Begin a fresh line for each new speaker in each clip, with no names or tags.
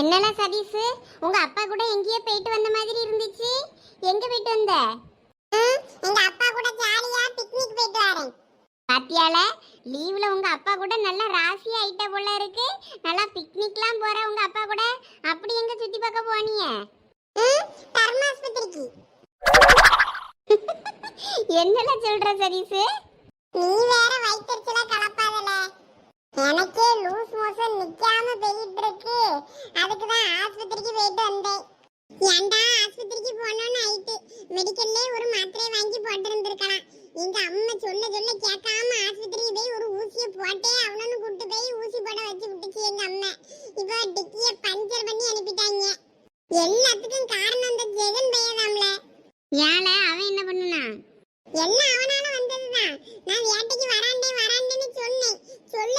என்னல சதீஷ்? உங்க அப்பா கூட எங்கேயோ போயிட்டு வந்த மாதிரி இருந்துச்சு. எங்க போயிட்டு வந்த? எங்க அப்பா கூட ஜாலியா பிக்னிக் போயிட்டு வரேன். பாத்தியால லீவ்ல உங்க அப்பா கூட நல்லா ராசி ஆயிட்ட போல இருக்கு. நல்லா பிக்னிக்லாம் போற உங்க அப்பா கூட. அப்படி எங்க சுத்தி பார்க்க போனீங்க? தர்மாஸ்பத்திரிக்கு என்னல சொல்ற சதீஷ்? நீ வேற வயிற்றுல கலப்பாதல எனக்கே லூஸ் மோஷன் நிக்காம போயிட்டு இருக்கு அதுக்கு தான் ஆஸ்பத்திரிக்கு போயிட்டு வந்தேன். ஏன்டா ஆஸ்பத்திரிக்கு போனோம்னு ஆயிட்டு. மெடிக்கல்லே ஒரு மாத்திரை வாங்கி போட்டிருந்திருக்கலாம். எங்க அம்மா சொல்ல சொல்ல கேட்காம ஆஸ்பத்திரிக்கு போய் ஒரு ஊசியை போட்டே அவனு கூட்டு போய் ஊசி போட வச்சு விட்டுச்சு எங்க அம்மா. இப்போ டிக்கிய பஞ்சர் பண்ணி அனுப்பிட்டாங்க. எல்லாத்துக்கும் காரணம் அந்த ஜெகன் பையதாம்ல ஏல அவன் என்ன பண்ணுனா எல்லாம் அவனால வந்ததுதான். நான் வேட்டைக்கு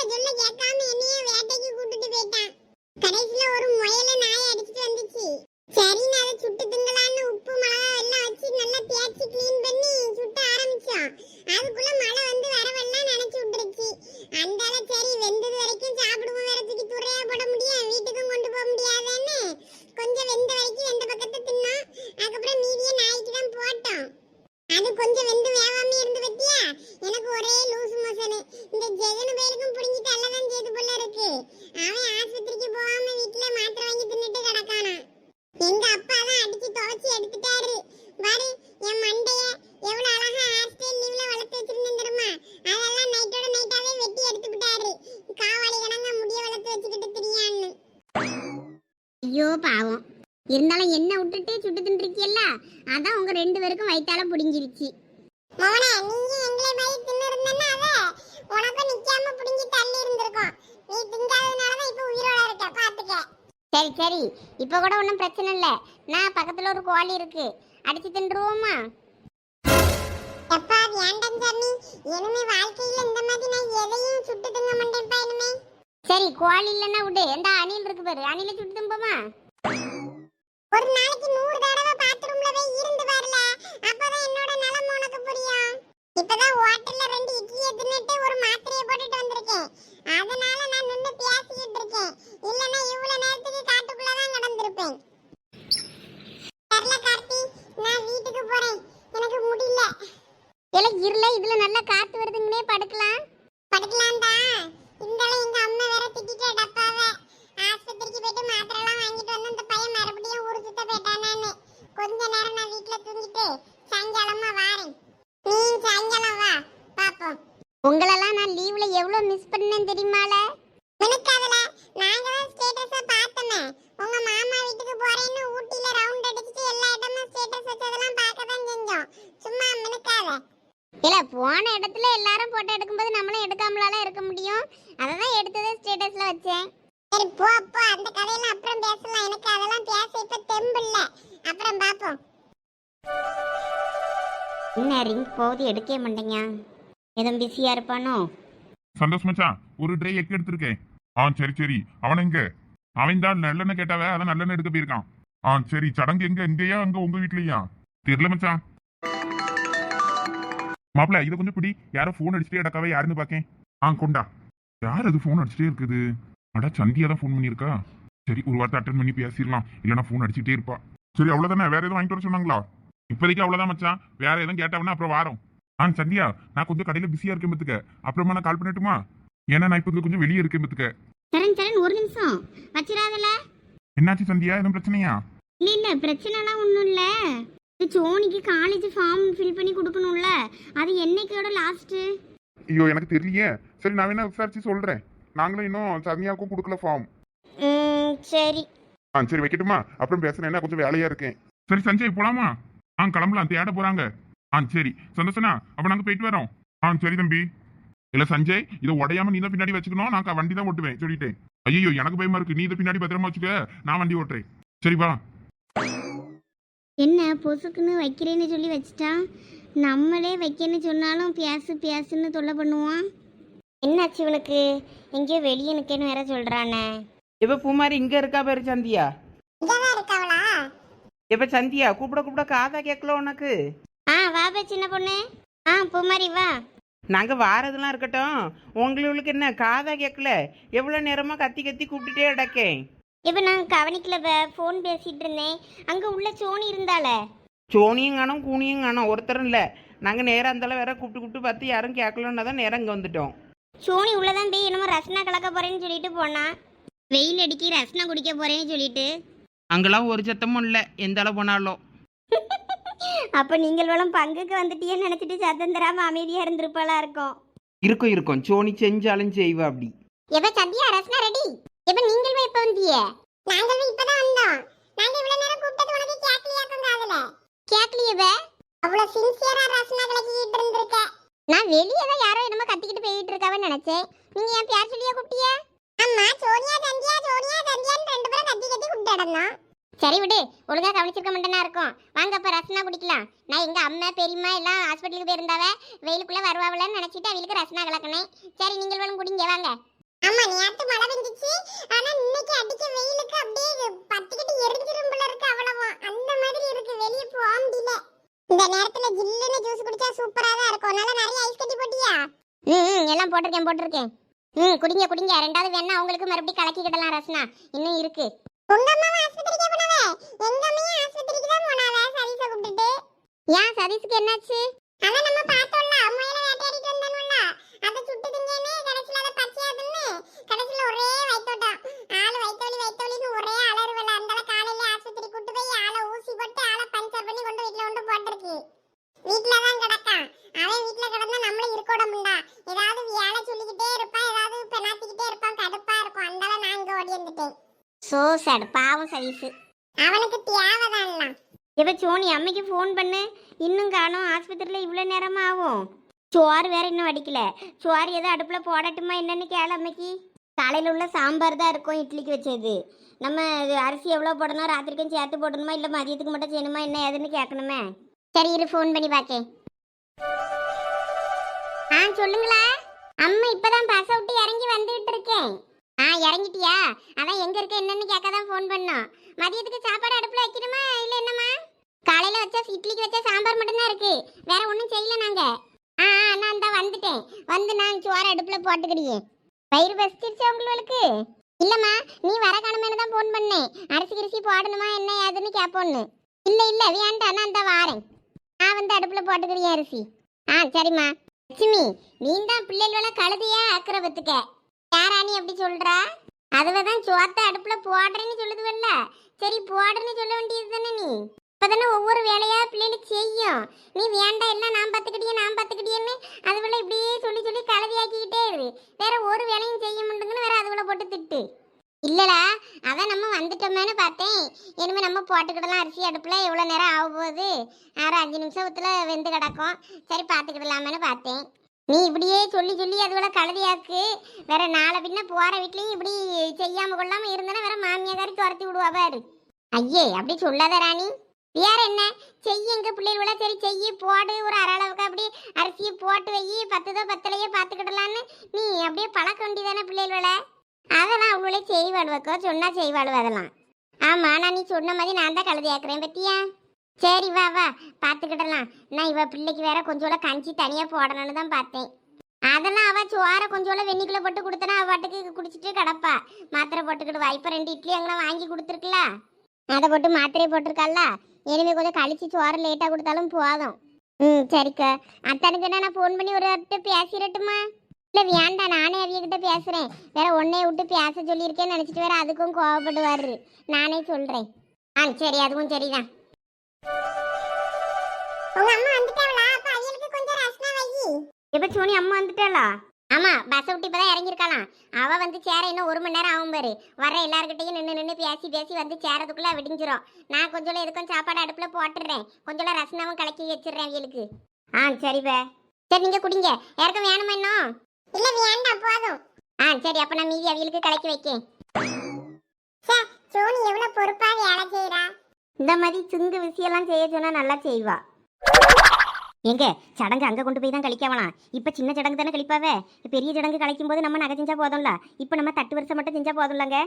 சொல்ல சொல்ல கேட்காம என்னைய வேட்டைக்கு கூட்டிட்டு போயிட்டான் கடைசில ஒரு முயல நாயை அடிச்சிட்டு வந்துச்சு சரி நான் அதை சுட்டு திங்கலான்னு உப்பு மிளகா எல்லாம் வச்சு நல்லா தேய்ச்சி க்ளீன் பண்ணி சுட்ட ஆரம்பிச்சோம் அதுக்குள்ள மழை வந்து வரவெல்லாம் நினைச்சு விட்டுருச்சு அந்தால சரி வெந்தது வரைக்கும் சாப்பிடுவோம் வேற தூக்கி துறையா போட முடியும் வீட்டுக்கும் கொண்டு போக முடியாதுன்னு கொஞ்சம் வெந்த வரைக்கும் வெந்த பக்கத்தை தின்னோம் அதுக்கப்புறம் மீதியை நாய்க்கு தான் போட்டோம் அது கொஞ்சம் வெந்து வேகாம இருந்து பத்தியா எனக்கு ஒரே லூசு மோசனு இந்த ஜெகனு பேருக்கும் புடிங்கி தள்ளதான் செய்து போல இருக்கு அவன் ஆஸ்பத்திரிக்கு போகாம வீட்டுல மாத்திரை வாங்கி தின்னுட்டு கிடக்கானா எங்க அப்பா தான் அடிச்சு துவைச்சு எடுத்துட்டாரு பாரு என் மண்டைய எவ்வளவு அழகா ஹேர் ஸ்டைல் லீவ்ல வளர்த்து வச்சிருந்தேன் தெரியுமா அதெல்லாம் நைட்டோட நைட்டாவே வெட்டி எடுத்து விட்டாரு காவாலி கணங்க முடிய வளர்த்து வச்சுக்கிட்டு திரியான்னு ஐயோ பாவம். இருந்தாலும் என்ன விட்டுட்டு சுட்டு தின்றுக்கியல்ல அதான் உங்க ரெண்டு பேருக்கும் வயித்தால புடிங்கிருச்சு. மோனே நீங்க எங்களை மாதிரி தின்னு இருந்தேன்னா அத உனக்கு நிக்காம புடிங்கி தள்ளி இருந்திருக்கும். நீ திங்காததுனால தான் இப்ப உயிரோட இருக்க பாத்துக்க. சரி சரி. இப்ப கூட ஒன்றும் பிரச்சனை இல்ல. நான் பக்கத்துல ஒரு கோழி இருக்கு. அடிச்சு தின்றுவோமா? எப்பா வேண்டாம் சாமி. இனிமே வாழ்க்கையில இந்த மாதிரி நான் எதையும் சுட்டு திங்க மாட்டேன்ப்பா இனிமே. சரி கோழி இல்லைன்னா விடு. எந்த அணில் இருக்கு பாரு. அணில சுட்டு திம்போமா? ஒரு நாளைக்கு நூறு தடவை பாத்ரூம்ல போய் இருந்து பாருல. அப்பதான் என்னோட நிலம் உனக்கு புரியும். இப்பதான் ஹோட்டல்ல ரெண்டு இட்லியை தின்னுட்டு ஒரு மாத்திரையை போட்டுட்டு வந்திருக்கேன். அதனால நான் நின்னு பேசிக்கிட்டு இருக்கேன். இல்லனா இவ்வளவு நேரத்துக்கு காட்டுக்குள்ள தான் கடந்திருப்பேன். தெரியல கார்த்தி நான் வீட்டுக்கு போறேன். எனக்கு முடியல. இல்ல இருல இதுல நல்லா காத்து வருதுங்கனே படுக்கலாம். படுக்கலாம் தான் இருந்தாலும் எங்க அம்மா வேற திட்டிட்டு டப்பாவ. ஆஸ்பத்திரிக்கு போயிட்டு மாத்திரை எல்லாம் வாங்கிட்டு வந்து அந்த பையன் மறுபடியும் ஊரு சுத்த போயிட்டானான்னு. கொஞ்ச நேரம் நான் வீட்ல தூங்கிட்டு சாயங்காலமா வாரேன். நீ சாயங்காலம் வா பாப்போம். உங்களெல்லாம் நான் லீவ்ல எவ்வளவு மிஸ் பண்ணேன் தெரியுமால? மினுக்காதல நாங்க தான் ஸ்டேட்டஸ பார்த்தோமே. உங்க மாமா வீட்டுக்கு போறேன்னு ஊட்டில ரவுண்ட் அடிச்சிட்டு எல்லா இடமும் ஸ்டேட்டஸ் வச்சதெல்லாம் பார்க்க தான் செஞ்சோம். சும்மா மினுக்காத இல்ல போன இடத்துல எல்லாரும் போட்டோ எடுக்கும்போது நம்மளும் எடுக்காமலால இருக்க முடியும். அதை தான் எடுத்ததே ஸ்டேட்டஸ்ல வச்சேன். சரி போ போ. அந்த கதையெல்லாம் அப்புறம் பேசலாம். எனக்கு அதெல்லாம் பேச இப்ப தெம்பு இல்ல. அப்புறம் பாப்போம். என்ன ரிங் போகுது? எடுக்கவே மாட்டேங்க. எதுவும் பிஸியா இருப்பானோ?
சந்தோஷ் மச்சான் ஒரு ட்ரை எக் எடுத்திருக்கேன். ஆ சரி சரி. அவன் எங்க? அவன் தான் நல்லெண்ணெய் கேட்டாவ அதான் நல்லெண்ணெய் எடுக்க போயிருக்கான். ஆ சரி. சடங்கு எங்க? எங்கேயா அங்க உங்க வீட்லயா? தெரியல மச்சான். மாப்பிள இதை கொஞ்சம் பிடி. யாரோ ஃபோன் அடிச்சுட்டே அடக்காவே யாருன்னு பாக்கேன் ஆ கொண்டா. யார் அது ஃபோன் அடிச்சுட்டே இருக்குது? அடா சந்தியா தான் ஃபோன் பண்ணியிருக்கா? சரி ஒரு வார்த்தை அட்டன் பண்ணி பேசிடலாம். இல்லைன்னா ஃபோன் அடிச்சுட்டே இருப்பா. சரி அவ்வளவுதானே? வேற எதுவும் வாங்கிட்டு வர சொன்னாங்களா? இப்போதைக்கு அவ்வளவுதான் மச்சான். வேற எதுவும் கேட்டாவனா அப்புறம் வாரோம். ஆ சந்தியா நான் கொஞ்சம் கடையில பிஸியா இருக்கேன் பத்துக்க. அப்புறமா நான் கால் பண்ணட்டுமா? ஏன்னா நான் இப்போ கொஞ்சம் வெளியே இருக்கேன் பத்துக்க.
சரண் சரண் ஒரு நிமிஷம். வச்சிடாதல.
என்னாச்சு சந்தியா? எதுவும் பிரச்சனையா?
இல்ல இல்ல பிரச்சனைலாம் ஒன்றும் இல்ல. சோனிக்கு காலேஜ் ஃபார்ம் ஃபில் பண்ணி கொடுக்கணும்ல? அது என்னைக்கோட லாஸ்ட்டு
ஐயோ எனக்கு தெரியலையே. சரி நான் வேணா விசாரிச்சு சொல்றேன். நாங்களும் இன்னும் சந்தியாவுக்கும் கொடுக்கல ஃபார்ம்
சரி.
ஆ சரி வைக்கட்டுமா? அப்புறம் பேசுறேன். என்ன கொஞ்சம் வேலையா இருக்கேன். சரி சஞ்சய் போலாமா? ஆ கிளம்பலாம். தேட போறாங்க. ஆ சரி. சந்தோஷனா? அப்ப நாங்க போயிட்டு வரோம். ஆ சரி தம்பி. இல்ல சஞ்சய் இதை உடையாம நீ தான் பின்னாடி வச்சுக்கணும். நான் வண்டி தான் ஓட்டுவேன் சொல்லிட்டேன். ஐயோ எனக்கு பயமா இருக்கு. நீ இதை பின்னாடி பத்திரமா வச்சுக்க. நான் வண்டி ஓட்டுறேன். சரி வா.
என்ன பொசுக்குன்னு வைக்கிறேன்னு சொல்லி வச்சிட்டா? நம்மளே வைக்கன்னு சொன்னாலும் பேசு பேசுன்னு தொல்லை பண்ணுவான். என்னாச்சு இவனுக்கு எங்கேயோ வெளியே நிற்கன்னு வேற சொல்றானே.
இப்ப பூமாரி இங்க இருக்கா பேரு சந்தியா? இப்ப சந்தியா? கூப்பிட கூப்பிட காதா கேட்கல உனக்கு?
ஆ வா பா சின்ன பொண்ணு. ஆ பூமாரி வா.
நாங்க வாரதெல்லாம் இருக்கட்டும். உங்களுக்கு என்ன காதா கேட்கல எவ்வளவு நேரமா கத்தி கத்தி கூப்பிட்டுட்டே அடக்கேன்
இப்போ நான் கவனிக்கல ஃபோன் பேசிட்டு இருந்தேன் அங்க உள்ள சோனி இருந்தால?
சோனியும் காணும் கூனியும் காணும். ஒருத்தரும் இல்லை. நாங்கள் நேராக இருந்தாலும் வேற கூப்பிட்டு கூப்பிட்டு பார்த்து யாரும் கேட்கலன்னா தான் நேரம் இங்கே வந்துட்டோம்.
சோனி உள்ளதான் போய் என்னமோ ரசனா கலக்க போறேன்னு சொல்லிட்டு போனா. வெயில் அடிக்கி ரசனா குடிக்க போறேன்னு சொல்லிட்டு.
அங்கெல்லாம் ஒரு சத்தமும் இல்லை. எந்த அளவு போனாலும்.
அப்ப நீங்கள் வளம் பங்குக்கு வந்துட்டியேன்னு நினைச்சிட்டு சத்தம் தராம அமைதியா இருந்திருப்பாளா இருக்கும்.
இருக்கும் இருக்கும். சோனி செஞ்சாலும் செய்வா அப்படி.
எப்ப சந்தியா ரசனா ரெடி எப்ப நீங்கள் போய் எப்ப வந்திய? நாங்கள் இப்பதான் வந்தோம். நாங்க இவ்வளவு நேரம் கூப்பிட்டது உனக்கு கேட்கலையாக்கும் காதுல கேட்கலையவே அவ்வளவு சின்சியரா ரசனா கலக்கிட்டு இருந்திருக்க. நான் வெளியே தான் யாரோ என்னமோ கத்திக்கிட்டு போயிட்டு இருக்காவன்னு நினைச்சேன். நீங்க என் பேர் சொல்லியா கூப்பிட்டிய? அம்மா சோனியா தந்தியா சோனியா தந்தியான்னு ரெண்டு பேரும் கத்தி கத்தி கூப்பிட்டு சரி விடு ஒழுங்கா கவனிச்சிருக்க மாட்டேனா இருக்கும். வாங்க அப்ப ரசனா குடிக்கலாம். நான் எங்க அம்மா பெரியம்மா எல்லாம் ஹாஸ்பிட்டலுக்கு போயிருந்தாவ வெயிலுக்குள்ள வருவாவலன்னு நினைச்சிட்டு அவளுக்கு ரசனா கலக்கினேன். சரி நீங்கள் வேணும் குடிங்க வாங்க. அம்மா நேத்து மழை பெஞ்சு ஆனா இன்னைக்கு அடிக்க வெயிலுக்கு அப்படியே பத்திக்கிட்டு எரிஞ்சிரும் போல இருக்கு அவ்வளவு அந்த மாதிரி இருக்கு வெளிய போக முடியல இந்த நேரத்துல ஜில்லுன்னு ஜூஸ் குடிச்சா சூப்பரா தான் இருக்கும் நல்லா நிறைய ஐஸ் கட்டி போட்டியா ம் எல்லாம் போட்டிருக்கேன் போட்டிருக்கேன். ம் குடிங்க குடிங்க. ரெண்டாவது வேணா அவங்களுக்கு மறுபடியும் கலக்கிக்கிடலாம் ரசனா. இன்னும் இருக்கு. உங்க அம்மா ஆஸ்பத்திரிக்கு போனவே? எங்க அம்மையும் ஆஸ்பத்திரிக்கு தான் போனாவே சதீஷ கூப்பிட்டுட்டு? ஏன் சதீஷ்க்கு என்னாச்சு? அதான் நம்ம பார்த்தோம்ல முயல வேட்டையாடிட்டு வந்தானுல்ல அதை சுட்டு திங்கன்னு கடைசியில அதை பச்சையா தின்னு கடைசியில ஒரே வயித்தோட்டம் ஆளு வயித்தோலி வயித்தோலின்னு ஒரே அலறுவல அந்த காலையில ஆஸ்பத்திரி கூட்டு போய் ஆளை ஊசி போட்டு ஆளை பஞ்சர் பண்ணி கொண்டு வீட்டுல கொண்டு போட்டிருக்கு வீட்டுல தான் கிடக்கான் அவன் வீட்டுல கிடந்தா நம்மளும் இருக்கோடமுண்டா ஏதாவது வேலை சொல்லிக்கிட்டே இருப்பான் ஏதாவது பெணாத்திக்கிட்டே இருப்பான் கடுப்பா இருக்கும் அந்தால நான் இங்க ஓடி வந்துட்டேன் சோ சார் பாவம் சதீஷ் அவனுக்கு தேவைதான் இப்ப அம்மைக்கு ஃபோன் பண்ணு. இன்னும் காணும் ஆஸ்பத்திரியில் இவ்வளோ நேரமாக ஆகும்? சோறு வேற இன்னும் அடிக்கல சோறு எதுவும் அடுப்பில் போடட்டுமா என்னன்னு கேள அம்மைக்கு. காலையில் உள்ள சாம்பார் தான் இருக்கும் இட்லிக்கு வச்சது. நம்ம அரிசி எவ்வளோ போடணும் ராத்திரிக்கும் சேர்த்து போடணுமா இல்லை மதியத்துக்கு மட்டும் செய்யணுமா என்ன ஏதுன்னு கேட்கணுமே. சரி இரு ஃபோன் பண்ணி பார்க்கேன் ஆ சொல்லுங்களா. அம்மா இப்பதான் பஸ் விட்டு இறங்கி வந்துகிட்டு இருக்கேன். ஆ இறங்கிட்டியா? அதான் எங்க இருக்க என்னன்னு கேட்க தான் ஃபோன் பண்ணோம். மதியத்துக்கு சாப்பாடு அடுப்புல வைக்கணுமா இல்ல என்னம்மா? காலையில வச்ச இட்லிக்கு வச்ச சாம்பார் மட்டும்தான் இருக்கு. வேற ஒன்றும் செய்யல நாங்க. ஆ ஆ, நான் தான் வந்துட்டேன். வந்து நான் சோறு அடுப்புல போட்டுக்கிடியே. பயிர் பசிச்சிருச்சு உங்களுக்கு? இல்லம்மா நீ வர கணமேனு தான் ஃபோன் பண்ணேன். அரிசி கிரிசி போடணுமா என்ன ஏதுன்னு கேட்போன்னு இல்ல இல்ல வேண்டாம் நான் இந்த வாரேன். நான் வந்து அடுப்புல போட்டுக்கிறேன் அரிசி. ஆ சரிம்மா. லட்சுமி நீ தான் பிள்ளைகளோட கழுதையா ஆக்கிரபத்துக்க யாராணி அப்படி சொல்றா? அதுவதான் சோத்த அடுப்புல போடுறேன்னு சொல்லுதுவல்ல. சரி போடுறேன்னு சொல்ல வேண்டியது தானே நீ? இப்பதானே ஒவ்வொரு வேலையாக பிள்ளைகளுக்கு செய்யும். நீ வேண்டாம் எல்லாம் நான் பார்த்துக்கிட்டியே நான் பார்த்துக்கிட்டேன்னு அதுபோல் இப்படியே சொல்லி சொல்லி கலவியாக்கிக்கிட்டே இரு வேற ஒரு வேலையும் செய்ய முடியுங்கன்னு வேற அதுவளை போட்டு திட்டு. இல்லடா அதான் நம்ம வந்துட்டோமேனு பார்த்தேன். இனிமேல் நம்ம போட்டுக்கிடலாம் அரிசி அடுப்பில் எவ்வளோ நேரம் ஆக போகுது? ஆறு அஞ்சு நிமிஷத்துல வெந்து கிடக்கும். சரி பார்த்துக்கிடலாமேனு பார்த்தேன். நீ இப்படியே சொல்லி சொல்லி அதுவளை கழுதியாக்கு வேற நாளை பின்ன போகிற வீட்லேயும் இப்படி செய்யாமல் கொள்ளாமல் இருந்தேன்னா வேற மாமியாரி துரத்தி விடுவா பாரு. ஐயே அப்படி சொல்லாத ராணி. வேற என்ன? செய்ய எங்க பிள்ளைகள சரி செய்ய போடு ஒரு அரை அளவுக்கு அப்படி அரிசியை போட்டு வை பத்துதோ பத்தலையோ பார்த்துக்கிடலான்னு. நீ அப்படியே பழக்க வேண்டியதானே பிள்ளைகள அதெல்லாம் அவங்களே செய்வாழ்வக்கோ சொன்னா செய்வாழ்வு அதெல்லாம். ஆமா நான் நீ சொன்ன மாதிரி நான் தான் கழுதி ஆக்குறேன் பத்தியா? சரி வா வா பார்த்துக்கிடலாம். நான் இவ பிள்ளைக்கு வேற கொஞ்சோட கஞ்சி தனியா போடணும்னு தான் பார்த்தேன். அதெல்லாம் அவ சோற கொஞ்சோட வெண்ணிக்குள்ள போட்டு கொடுத்தனா அவ பாட்டுக்கு குடிச்சிட்டு கிடப்பா. மாத்திரை போட்டுக்கிடுவா. இப்ப ரெண்டு இட்லி அங்கே வாங்கி கொடுத்துருக்கல அதை போட்டு மாத்திரையை போட்டிருக்கால இனிமே கொஞ்சம் கழிச்சு சோறு லேட்டா கொடுத்தாலும் போதும். ம் சரிக்கா. அத்தனுக்கு நான் ஃபோன் பண்ணி ஒரு வார்த்தை பேசிடட்டுமா? இல்ல வேண்டாம். நானே அவியகிட்ட பேசுறேன். வேற ஒன்னே விட்டு பேச சொல்லியிருக்கேன்னு நினைச்சிட்டு வேற அதுக்கும் கோவப்படுவாரு. நானே சொல்றேன். ஆ சரி அதுவும் சரிதான். உங்க அம்மா வந்துட்டாங்களா அப்ப அவியலுக்கு கொஞ்சம் ரசனா வை. இப்ப சோனி அம்மா வந்துட்டாளா? ஆமா பஸ் விட்டு இப்பதான் இறங்கியிருக்கலாம் அவ வந்து சேர இன்னும் ஒரு மணி நேரம் ஆகும் பாரு. வர எல்லார்கிட்டயும் நின்று நின்று பேசி பேசி வந்து சேரதுக்குள்ள விடிஞ்சிரும். நான் கொஞ்சம் எதுக்கும் சாப்பாடு அடுப்புல போட்டுடுறேன். கொஞ்சம் ரசனாவும் கலக்கி வச்சிடுறேன் அவியலுக்கு ஆ சரிப்பா சரி நீங்க குடிங்க. யாருக்கும் வேணுமா இன்னும்? இல்ல வேண்டாம் போதும். ஆ சரி அப்ப நான் மீதி அவியலுக்கு கலக்கி வைக்கேன். சோனி எவ்வளவு பொறுப்பா வேலை செய்யறா இந்த மாதிரி சுங்கு விஷயம்லாம் செய்ய சொன்னா நல்லா செய்வா. எங்க சடங்கு அங்க கொண்டு போய் தான் கழிக்கவலாம். இப்ப சின்ன சடங்கு தானே கழிப்பாவே? பெரிய சடங்கு கழிக்கும் போது நம்ம நகை செஞ்சா போதும்ல? இப்ப நம்ம தட்டு வருஷம் மட்டும் செஞ்சா போதும்லங்க?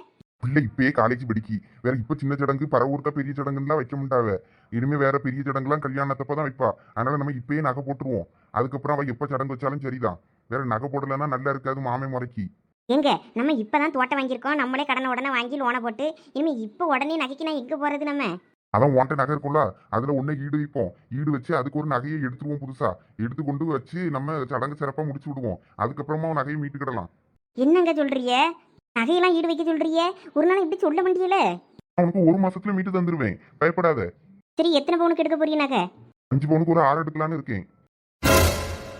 பிள்ளை இப்பயே காலேஜ் படிக்கி. வேற இப்ப சின்ன சடங்கு பரவூர்க்கா பெரிய சடங்குலாம் வைக்க மாட்டாவ. இனிமே வேற பெரிய சடங்குலாம் கல்யாணத்தப்ப தான் வைப்பா. அதனால நம்ம இப்பயே நகை போட்டுருவோம். அதுக்கப்புறம் அவ எப்ப சடங்கு வச்சாலும் சரிதான். வேற நகை போடலைன்னா நல்லா இருக்காது மாமே முறைக்கு.
எங்க நம்ம இப்பதான் தோட்டம் வாங்கியிருக்கோம். நம்மளே கடனை உடனே வாங்கி லோனை போட்டு இனிமே இப்போ உடனே நகைக்கு நான் எங்க போறது நம்ம?
அதான் உன்ட்ட நகை இருக்கும்ல அதுல ஒண்ணு ஈடு வைப்போம். ஈடு வச்சு அதுக்கு ஒரு நகையை எடுத்துருவோம் புதுசா. எடுத்து கொண்டு வச்சு நம்ம சடங்கு சிறப்பா முடிச்சு விடுவோம். அதுக்கப்புறமா உன் நகையை மீட்டுக்கிடலாம்
என்னங்க சொல்றிய நகையெல்லாம் ஈடு வைக்க சொல்றிய ஒரு நாள் இப்படி சொல்ல முடியல
அவனுக்கு ஒரு மாசத்துல மீட்டு தந்துருவேன். பயப்படாத.
சரி எத்தனை பவுனுக்கு எடுக்க போறீங்க நகை?
அஞ்சு பவுனுக்கு ஒரு ஆறு எடுக்கலான்னு இருக்கேன்.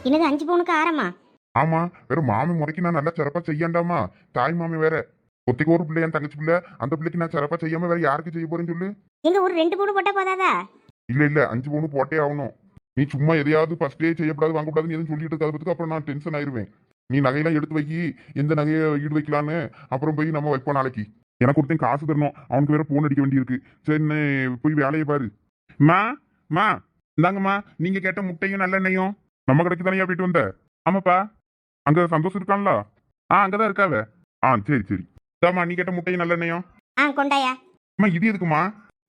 என்னது அஞ்சு பவுனுக்கு ஆரமா
ஆமா வேற மாமி முறைக்கு நான் நல்லா சிறப்பா செய்யாண்டாமா? தாய் மாமி வேற. ஒத்திக்கு ஒரு பிள்ளை என் தங்கச்சி பிள்ளை. அந்த பிள்ளைக்கு நான் சிறப்பா செய்யாம வேற யாருக்கு செய்ய போறேன்னு சொல்லு.
எங்க ஒரு ரெண்டு பவுன் போட்டா போதாதா?
இல்ல இல்ல அஞ்சு பவுன் போட்டே ஆகணும். நீ சும்மா எதையாவது ஃபர்ஸ்டே செய்யக்கூடாது வாங்கக்கூடாதுன்னு எதுவும் சொல்லிட்டு இருக்காத பத்துக்கு அப்புறம் நான் டென்ஷன் ஆயிருவேன். நீ நகையெல்லாம் எடுத்து வைக்கி எந்த நகையை ஈடு வைக்கலான்னு அப்புறம் போய் நம்ம வைப்போம் நாளைக்கு. எனக்கு ஒருத்தன் காசு தரணும் அவனுக்கு வேற போன் அடிக்க வேண்டியிருக்கு. சரி போய் வேலையை பாரு. மா மா இந்தாங்கம்மா நீங்க கேட்ட முட்டையும் நல்லெண்ணெயும் நம்ம கடைக்கு தானே போயிட்டு வந்த? ஆமாப்பா. அங்க சந்தோஷம் இருக்கான்ல? ஆ அங்கதான் இருக்காவ. ஆ சரி சரி. இதாம்மா நீ கேட்ட முட்டையும் நல்லெண்ணெயும்.
ஆ கொண்டாயா.
அம்மா இது எதுக்குமா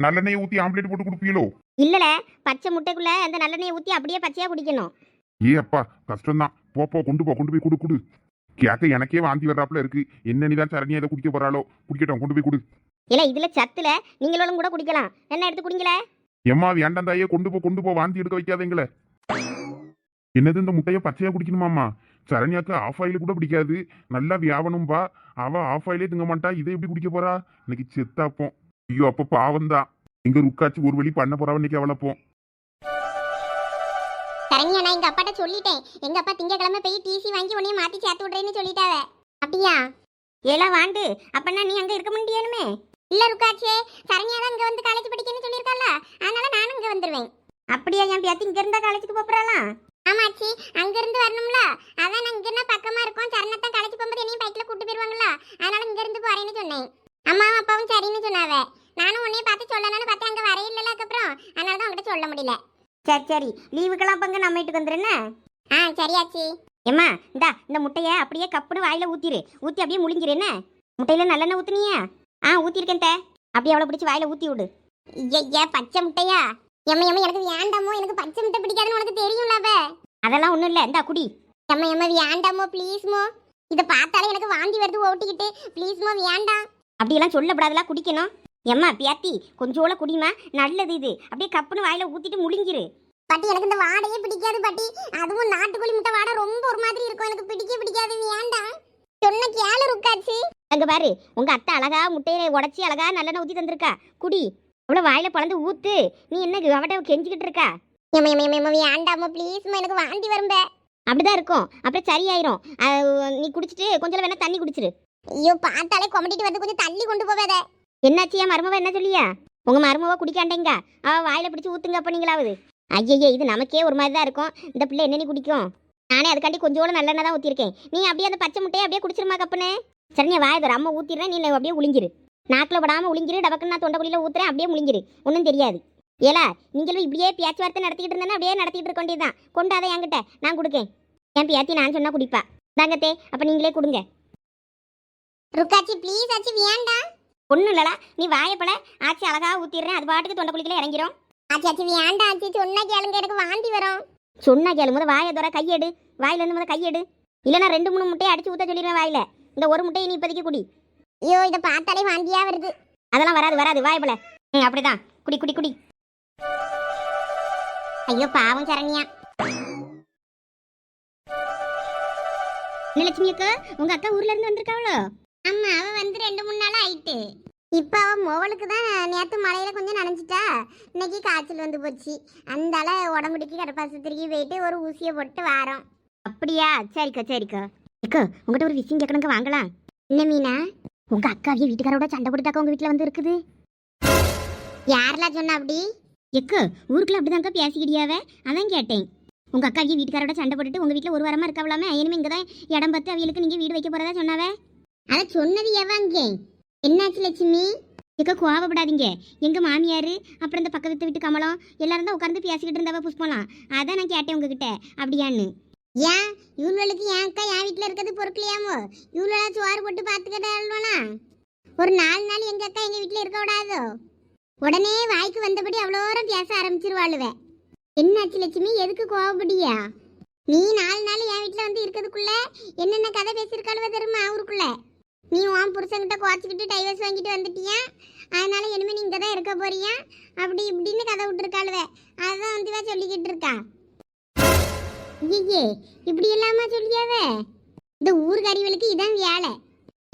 நல்லெண்ணெயை ஊத்தி ஆம்லேட் போட்டு கொடுப்பீங்களோ?
இல்லல பச்சை முட்டைக்குள்ள அந்த நல்லெண்ணெயை ஊத்தி அப்படியே பச்சையா குடிக்கணும்.
ஏ அப்பா கஷ்டம்தான். போ போ கொண்டு போ கொண்டு போய் குடு குடு. கேட்க எனக்கே வாந்தி வர்றாப்புல இருக்கு. என்ன நீதான் சரணியா இதை குடிக்க போறாளோ? குடிக்கட்டும் கொண்டு போய் குடு.
இல்ல இதுல சத்துல நீங்களும் கூட குடிக்கலாம். என்ன எடுத்து குடிங்களே.
எம்மா வேண்டாம் தாயே கொண்டு போ கொண்டு போ வாந்தி எடுக்க வைக்காதீங்களே. என்னது இந்த முட்டையை பச்சையா குடிக்கணுமாம்மா? சரண்யாக்கு ஆஃப் ஆயில் கூட பிடிக்காது. நல்லா வியாபனம்பா அவ ஆஃப் ஆயிலே திங்க மாட்டா. இதை எப்படி குடிக்க போறா? இன்னைக்கு செத்தாப்போம் ஐயோ அப்ப பாவம்தான். எங்க ருக்காச்சு ஒரு வழி பண்ண போறவ இன்னைக்கு அவளப்போம்
சரண்யா நான் எங்க அப்பாட்ட சொல்லிட்டேன். எங்க அப்பா திங்கக்கிழமை போய் டிசி வாங்கி உன்னைய மாத்தி சேர்த்து விடுறேன்னு சொல்லிட்டாவ. அப்படியா?
ஏலா வாண்டு. அப்பனா நீ அங்க இருக்க முடியணுமே.
இல்ல ருக்காச்சே சரண்யா தான் இங்க வந்து காலேஜ் படிக்கணும்னு சொல்லியிருக்கால அதனால நானும் இங்க வந்துருவேன்.
அப்படியா என் பேத்தி இங்க இருந்தா காலேஜுக்கு போறாளா
ஆமாச்சி அங்க இருந்து வரணும்ல. அதான் நான் இங்க பக்கமா இருக்கும். சரணத்தான் காலேஜ் போகும்போது என்னையும் பைக்ல கூட்டு போயிருவாங்களா? அதனால இங்க இருந்து போறேன்னு சொன்னேன். அம்மாவும் அப்பாவும் சரின்னு சொன்னாவ. நானும் உன்னைய பார்த்து சொல்லணும்னு பார்த்தேன் அங்க வரையில அதுக்கப்புறம். அதனால தான் உங்ககிட்ட சொல்ல முடியல.
சரி சரி. லீவுக்கெல்லாம் பங்கு நம்ம வீட்டுக்கு வந்துருன்னு
ஆ சரியாச்சி.
ஏம்மா இந்தா இந்த முட்டைய அப்படியே கப்புன்னு வாயில ஊத்திரு. ஊத்தி அப்படியே என்ன? முட்டையில நல்லெண்ணெய் ஊத்துனியா? ஆ ஊத்திருக்கேன் தே. அப்படியே அவளை பிடிச்சி வாயில ஊத்தி விடு.
ஐயா பச்சை முட்டையா? எம்ம எம்ம எனக்கு வேண்டாமோ? எனக்கு பச்சை முட்டை பிடிக்காதுன்னு உனக்கு தெரியும்லவ
அதெல்லாம் ஒண்ணும் இல்ல இந்தா குடி.
எம்ம எம்ம வேண்டாமோ ப்ளீஸ்மோ இதை பார்த்தாலே எனக்கு வாந்தி வருது ஓட்டிக்கிட்டு. ப்ளீஸ்மோ வேண்டாம்.
அப்படியெல்லாம் சொல்லப்படாதெல்லாம் குடிக்கணும். எம்மா பியாத்தி கொஞ்சோல குடிமா நல்லது இது. அப்படியே கப்புன்னு வாயில ஊத்திட்டு முழுங்கிரு.
பாட்டி எனக்கு இந்த வாடையே பிடிக்காது பாட்டி. அதுவும் நாட்டுக்கோழி முட்டை வாடை ரொம்ப ஒரு மாதிரி இருக்கும். எனக்கு பிடிக்க பிடிக்காது. வேண்டாம் சொன்ன கேளு ருக்காச்சு.
அங்க பாரு உங்க அத்தை அழகா முட்டையை உடைச்சி அழகா நல்லெண்ணெய் ஊத்தி தந்திருக்கா. குடி. அவ்வளவு வாயில பழந்து ஊத்து. நீ என்ன அவட்ட கெஞ்சிக்கிட்டு இருக்கா?
வேண்டாமோ ப்ளீஸ்மா எனக்கு வாந்தி வரும்ப.
அப்படிதான் இருக்கும். அப்புறம் சரியாயிரும். நீ குடிச்சிட்டு கொஞ்சம் வேணா தண்ணி குடிச்சிரு.
ஐயோ பார்த்தாலே கொமட்டிட்டு வந்து கொஞ்சம் தள்ளி கொண்டு போவாத
என்னாச்சு என் மருமவ என்ன சொல்லியா? உங்க மருமவ குடிக்காண்டேங்க. அவ வாயில பிடிச்சு ஊத்துங்க அப்ப நீங்களாவது. ஐயய்யே இது நமக்கே ஒரு மாதிரி தான் இருக்கும். இந்த பிள்ளை என்ன நீ குடிக்கும்? நானே அதுக்காண்டி கொஞ்சோட நல்லெண்ணெய் தான் ஊத்திருக்கேன் நீ அப்படியே அந்த பச்சை முட்டையை அப்படியே குடிச்சிருமா கப்புன்னு சரி நீ வாய தர அம்மா ஊத்திடுறேன். நீ அப்படியே உளிஞ்சிரு நாக்கில் விடாமல் உளிஞ்சிரு டபக்குன்னு நான் தொண்டைக்குழியில ஊத்துறேன். அப்படியே முழிஞ்சிரு ஒன்றும் தெரியாது. ஏலா நீங்களும் இப்படியே பேச்சுவார்த்தை நடத்திக்கிட்டு இருந்தேன்னா அப்படியே நடத்திட்டு இருக்க வேண்டியதுதான். கொண்டாத என்கிட்ட. நான் கொடுக்கேன். என் பேத்தி நான் சொன்னா குடிப்பா. தாங்கத்தே அப்ப நீங்களே கொடுங்க.
ருக்காச்சி ப்ளீஸ் ஆச்சி வேண்டாம்.
ஒன்றும் இல்லடா. நீ வாயப்பட ஆச்சி அழகா ஊத்திடுறேன். அது பாட்டுக்கு தொண்டைக்குழியில இறங்கிரும்.
ஆச்சி ஆச்சி வேண்டாம் ஆச்சி. சொன்னா கேளுங்க எனக்கு வாந்தி வரும்.
சொன்னா கேளு முத வாயை தோற கையெடு வாயில இருந்து முத கையெடு இல்லைன்னா ரெண்டு மூணு முட்டையை அடிச்சு ஊத்த சொல்லிடுவேன் வாயில. இந்த ஒரு முட்டையை நீ இப்போதைக்கு குடி.
ஐயோ இதை பார்த்தாலே வாந்தியா வருது.
அதெல்லாம் வராது வராது. வாய்ப்பல ம் அப்படிதான். குடி குடி குடி.
ஐயோ பாவம் சரண்யா.
லட்சுமி அக்கா உங்க அக்கா ஊர்ல இருந்து வந்திருக்காவளோ?
ஆமா அவ வந்து ரெண்டு மூணு நாள் ஆயிட்டு. இப்ப அவ மோவலுக்கு தான் நேத்து மழையில கொஞ்சம் நனைஞ்சிட்டா. இன்னைக்கு காய்ச்சல் வந்து போச்சு. அந்தால உடம்புடிக்கு கடப்பாசத்திரிக்கு போயிட்டு ஒரு ஊசியை போட்டு வாரோம்.
அப்படியா? சரிக்கா சரிக்கா. அக்கா உங்ககிட்ட ஒரு விஷயம் கேட்கணுங்க வாங்கலாம்
என்ன மீனா?
உங்க அக்காவிய வீட்டுக்காரோட சண்டை போட்டுட்டாக்கா உங்க வீட்டுல வந்து இருக்குது.
யாரெல்லாம் சொன்னா அப்படி?
எக்கு ஊருக்குள்ள அப்படிதான்க்கா பேசிக்கிடியாவே அதான் கேட்டேன். உங்க அக்காவிய வீட்டுக்காரோட சண்டை போட்டுட்டு உங்க வீட்டுல ஒரு வாரமா இருக்காவலாமே இனிமே இங்கதான் இடம் பார்த்து அவியலுக்கு நீங்க வீடு வைக்க போறதா சொன்னாவே?
அத சொன்னது எவங்க? என்னாச்சு லட்சுமி?
எக்க கோவப்படாதீங்க. எங்க மாமியாரு அப்புறம் இந்த பக்கத்து வீட்டு கமலம் எல்லாரும் தான் உட்கார்ந்து பேசிக்கிட்டு இருந்தவ புஷ்பலாம் அதான் நான் கேட்டேன் உங்ககிட்ட. அப்படியான்னு.
ஏன்? இவளுக்கு என் அக்கா என் வீட்டுல இருக்கிறது பொறுக்கலையாமோ? இவ்வளோ சோறு போட்டு பார்த்துக்கிட்டாள்வானா ஒரு நாலு நாள் எங்க அக்கா எங்க வீட்டுல இருக்க விடாதோ? உடனே வாய்க்கு வந்தபடி அவ்வளோரம் பேச ஆரம்பிச்சிருவாளுவே. என்னாச்சு லட்சுமி? எதுக்கு கோவப்படியா? நீ நாலு நாள் என் வீட்டில் வந்து இருக்கிறதுக்குள்ள என்னென்ன கதை பேசியிருக்காளுவ தெரியுமா? ஊருக்குள்ள? நீ உன் புருஷன்கிட்ட குறைச்சிக்கிட்டு டைவர்ஸ் வாங்கிட்டு வந்துட்டியா? அதனால இனிமே நீ இங்கே தான் இருக்க போறியா? அப்படி இப்படின்னு கதை விட்டுருக்காளுவே. அதான் வந்து சொல்லிக்கிட்டு இருக்கா. ஐயே இப்படி இல்லாம சொல்லியாவ? இந்த ஊர்காரிகளுக்கு இதான் வேலை.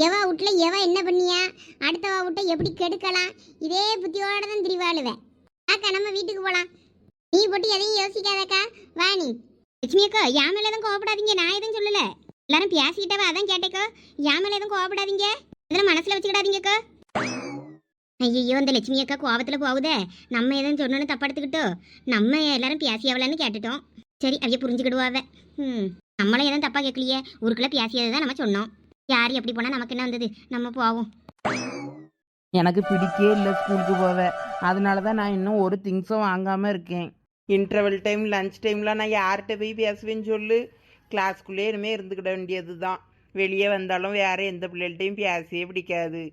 எவா வீட்டில் எவா என்ன பண்ணியா? அடுத்தவா வீட்டை எப்படி கெடுக்கலாம்? இதே புத்தியோட தான் திரிவாளுவேன் அக்கா நம்ம வீட்டுக்கு போகலாம் நீ போட்டு எதையும் யோசிக்காதக்கா. வாணி லட்சுமி அக்கா என் மேலே எதுவும் கோவப்படாதீங்க? நான் எதுவும் சொல்லலை. எல்லாரும் பேசிக்கிட்டவா அதான் கேட்டேக்கோ. என் மேலே எதுவும் கோவப்படாதீங்க. இதெல்லாம் மனசில் வச்சுக்கிடாதீங்கக்கோ. ஐயோ அந்த லட்சுமி அக்கா கோவத்தில் போகுதே. நம்ம எதுவும் சொன்னோன்னு தப்பா எடுத்துக்கிட்டோ நம்ம எல்லாரும் பேசியவளன்னு கேட்டுட்டோம். சரி அவைய புரிஞ்சுக்கிடுவாவ ம் நம்மளும் எதுவும் தப்பாக கேட்கலையே. ஊருக்குள்ளே பேசியது தான் நம்ம சொன்னோம். யார் எப்படி போனால் நமக்கு என்ன வந்தது? நம்ம போவோம்.
எனக்கு பிடிக்கே இல்லை ஸ்கூலுக்கு போவ. அதனால தான் நான் இன்னும் ஒரு திங்ஸும் வாங்காமல் இருக்கேன். இன்டர்வல் டைம் லஞ்ச் டைம்லாம் நான் யார்கிட்ட போய் பேசுவேன்னு சொல்லு. கிளாஸ்க்குள்ளே இனிமேல் இருந்துக்கிட வேண்டியது தான் வெளியே வந்தாலும் வேற எந்த பிள்ளைகள்ட்டையும் பேசியே பிடிக்காது.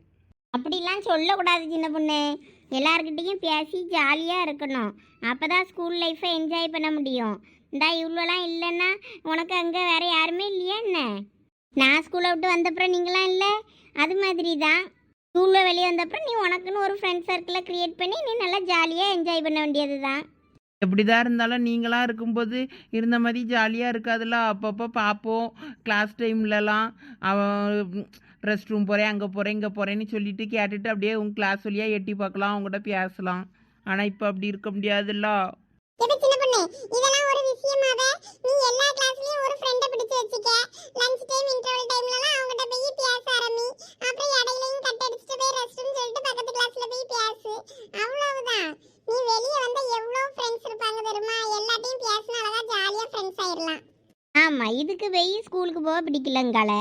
அப்படிலாம் சொல்லக்கூடாது சின்ன பொண்ணு. எல்லார்கிட்டேயும் பேசி ஜாலியாக இருக்கணும். அப்போ தான் ஸ்கூல் லைஃப்பை என்ஜாய் பண்ண முடியும். இந்தா இவ்வளோலாம் இல்லைன்னா உனக்கு அங்கே வேறு யாருமே இல்லையா என்ன? நான் ஸ்கூலை விட்டு வந்தப்புறம் நீங்களாம் இல்லை? அது மாதிரி தான் ஸ்கூலில் வெளியே வந்தப்புறம் நீ உனக்குன்னு ஒரு ஃப்ரெண்ட் சர்க்கிளை க்ரியேட் பண்ணி நீ நல்லா ஜாலியாக என்ஜாய் பண்ண வேண்டியது தான்
எப்படிதான் இருந்தாலும் நீங்களாம் இருக்கும்போது இருந்த மாதிரி ஜாலியாக இருக்காதுல்ல. அப்பப்போ பார்ப்போம் கிளாஸ் டைம்லலாம் அவன் ரெஸ்ட் ரூம் போகிறேன் அங்கே போகிறேன் இங்கே போகிறேன்னு சொல்லிட்டு கேட்டுட்டு அப்படியே உங்கள் கிளாஸ் வழியாக எட்டி பார்க்கலாம் அவங்ககிட்ட பேசலாம். ஆனால் இப்போ அப்படி இருக்க முடியாதுல்ல.
அவ்வளவுதான். நீ வெளிய வந்தா எவ்வளவு ஃப்ரெண்ட்ஸ் இருப்பாங்க தெரியுமா? எல்லாத்தையும் பேசினா அழகா ஜாலியா ஃப்ரெண்ட்ஸ் ஆயிடலாம் ஆமா இதுக்கு போய் ஸ்கூலுக்கு போக பிடிக்கலங்கால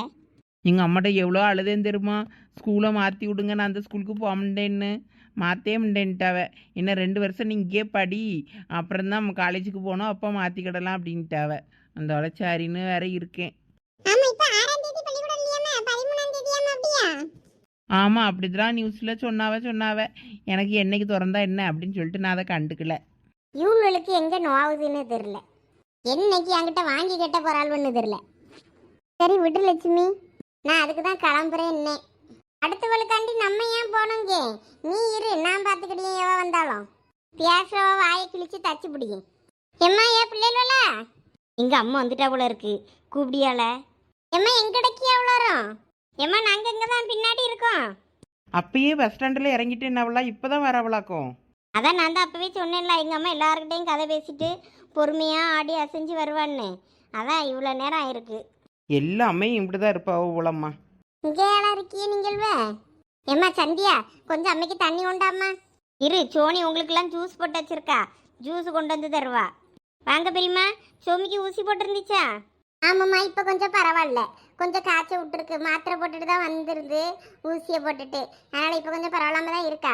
எங்கள் அம்மாட்ட எவ்வளோ அழுதேன்னு தெரியுமா? ஸ்கூலை மாற்றி விடுங்க நான் அந்த ஸ்கூலுக்கு போக முடியேன்னு மாற்றே முடியேன்ட்டாவ இன்னும் ரெண்டு வருஷம் நீ இங்கேயே படி. அப்புறம் தான் நம்ம காலேஜுக்கு போனோம் அப்போ மாற்றிக்கிடலாம் அப்படின்ட்டாவ. அந்த சரின்னு வேற இருக்கேன்
ஆமா இப்ப ஆறாம் தேதி பள்ளிக்கூடம் இல்லையாமா பதிமூணாம் தேதியாமா அப்படியா
ஆமாம் அப்படிதான் நியூஸில் சொன்னாவ சொன்னாவ. எனக்கு என்னைக்கு திறந்தா என்ன அப்படின்னு சொல்லிட்டு நான் அதை கண்டுக்கல.
இவங்களுக்கு எங்க நோவுதுன்னு தெரியல. என்னைக்கு என்கிட்ட வாங்கி கட்ட போறாள்னு தெரியல. சரி விடு லட்சுமி. நான் அதுக்கு தான் கிளம்புறேன் என்ன அடுத்தவளுக்காண்டி நம்ம ஏன் போனோங்க நீ இரு நான் பார்த்துக்கிட்டே எவ வந்தாலும். பேசுறவ வாயை கிழிச்சு தச்சு பிடிக்கும் எம்மா ஏன் பிள்ளைகள எங்கள் அம்மா வந்துட்டா போல இருக்கு. கூப்பிடியால? எம்மா எங்கடைக்கு எவ்வளோ வரும்? எம்மா நாங்க இங்க தான் பின்னாடி இருக்கோம்.
அப்பயே பஸ் ஸ்டாண்டில் இறங்கிட்டு என்னவளா? இப்போ தான் வரவளாக்கும்
அதான் நான் தான் அப்பவே சொன்னேன்ல எங்க அம்மா எல்லாருக்கிட்டையும் கதை பேசிட்டு பொறுமையா ஆடி அசைஞ்சு வருவான்னு. அதான் இவ்வளோ நேரம் ஆயிருக்கு.
எல்லாமே இப்படி தான் இருப்பாவோ போலம்மா.
இங்கே யாரா இருக்கியே நீங்கள்வ? ஏம்மா சந்தியா கொஞ்சம் அம்மைக்கு தண்ணி உண்டாம்மா. இரு சோனி உங்களுக்கெல்லாம் ஜூஸ் போட்டு வச்சிருக்கா. ஜூஸ் கொண்டு வந்து தருவா. வாங்க பெரியம்மா சோமிக்கு ஊசி போட்டிருந்துச்சா? ஆமாம்மா இப்போ கொஞ்சம் பரவாயில்ல. கொஞ்சம் காய்ச்ச விட்டுருக்கு. மாத்திரை போட்டுட்டு தான் வந்துருது ஊசியை போட்டுட்டு. அதனால் இப்போ கொஞ்சம் பரவாயில்லாம தான் இருக்கா?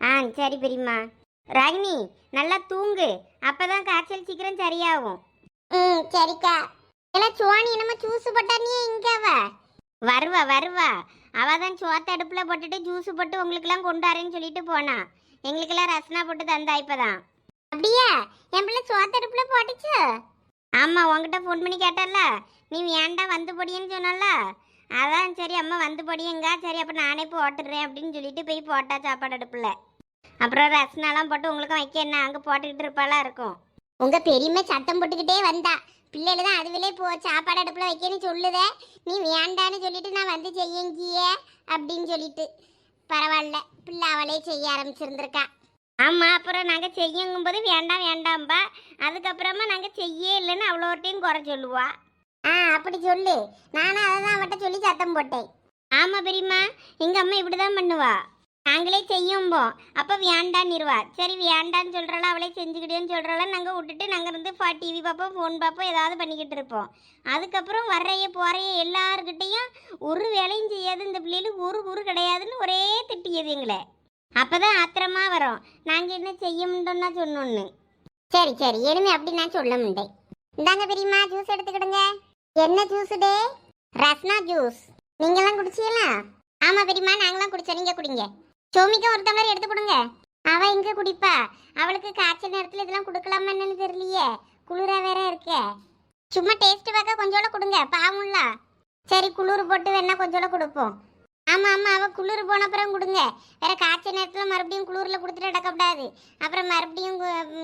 ஆ சரி பெரியம்மா ராகினி நல்லா தூங்கு. அப்பதான் காய்ச்சல் சீக்கிரம் சரியாகும். ம் சரிக்கா. எல்லாம் சோனி என்னமோ ஜூஸ் போட்டா நீ இங்கே வா. வருவா வருவா. அவ தான் சோத்த அடுப்பில் போட்டுட்டு ஜூஸ் போட்டு உங்களுக்கெல்லாம் கொண்டாருன்னு சொல்லிட்டு போனா. எங்களுக்கெல்லாம் ரசனா போட்டு தந்தா இப்பதான். அப்படியா? என் பிள்ளை சோத்த அடுப்பில் போட்டுச்சு? ஆமாம் உங்ககிட்ட ஃபோன் பண்ணி கேட்டல நீ ஏன்டா வந்து பொடியன்னு சொன்னல அதான் சரி அம்மா வந்து பொடியங்க. சரி அப்போ நானே போட்டுடுறேன் அப்படின்னு சொல்லிட்டு போய் போட்டா சாப்பாடு அடுப்புல. அப்புறம் ரசனாலாம் போட்டு உங்களுக்கும் வைக்க என்ன? அங்கே போட்டுக்கிட்டு இருப்பாளா இருக்கும். உங்கள் பெரியம்மா சத்தம் போட்டுக்கிட்டே வந்தா. பிள்ளைகள் தான் அதுவிலே போ சாப்பாடு அடுப்புல வைக்கன்னு சொல்லுதே. நீ வேண்டான்னு சொல்லிட்டு நான் வந்து செய்யங்கியே அப்படின்னு சொல்லிட்டு. பரவாயில்ல. பிள்ளை அவளே செய்ய ஆரம்பிச்சிருந்திருக்கா. ஆமா அப்புறம் நாங்க செய்யுங்கும் போது வேண்டாம் வேண்டாம்பா. அதுக்கப்புறமா நாங்க செய்ய இல்லைன்னு அவ்வளோட்டையும் குறை சொல்லுவா. ஆ அப்படி சொல்லு. நானும் அதை தான் அவட்ட சொல்லி சத்தம் போட்டேன். ஆமா பெரியம்மா. எங்க அம்மா இப்படிதான் பண்ணுவா. நாங்களே செய்யும்போம். அப்போ வேண்டான்னிருவா சரி வேண்டான்னு சொல்கிறாளா அவளே செஞ்சுக்கிட்டேன்னு சொல்கிறாளா நாங்கள் விட்டுட்டு நாங்கள் இருந்து ஃபா டிவி பார்ப்போம் ஃபோன் பார்ப்போம் ஏதாவது பண்ணிக்கிட்டு இருப்போம். அதுக்கப்புறம் வர்றைய போறைய எல்லாருக்கிட்டையும் ஒரு வேலையும் செய்யாது. இந்த பிள்ளைகளுக்கு ஒரு குரு கிடையாதுன்னு ஒரே திட்டியது எங்களை. அப்போ தான் ஆத்திரமா வரும். நாங்கள் என்ன செய்ய முடியும்னா சொன்னோன்னு. சரி சரி. இனிமே அப்படி நான் சொல்ல முடியேன் இந்தாங்க பெரியம்மா ஜூஸ் எடுத்துக்கிடுங்க. என்ன ஜூஸ் டே? ரஸ்னா ஜூஸ் நீங்களாம் குடிச்சீங்களா? ஆமா பெரியம்மா நாங்களாம் குடிச்சோம். நீங்க குடிங்க. சோமிக்கு ஒரு டம்ளர் எடுத்து கொடுங்க. அவ எங்க குடிப்பா? அவளுக்கு காய்ச்சல் நேரத்துல இதெல்லாம் கொடுக்கலாமா என்னன்னு தெரியலையே. குளிரா வேற இருக்கே. சும்மா டேஸ்ட் பார்க்க கொஞ்சோட கொடுங்க. பாவம்ல சரி குளிர் போட்டு வேணா கொஞ்சோட கொடுப்போம். ஆமா ஆமா அவ குளிர் போன அப்புறம் கொடுங்க. வேற காய்ச்ச நேரத்துல மறுபடியும் குளிரில் கொடுத்துட்டு அடக்கப்படாது அப்புறம் மறுபடியும்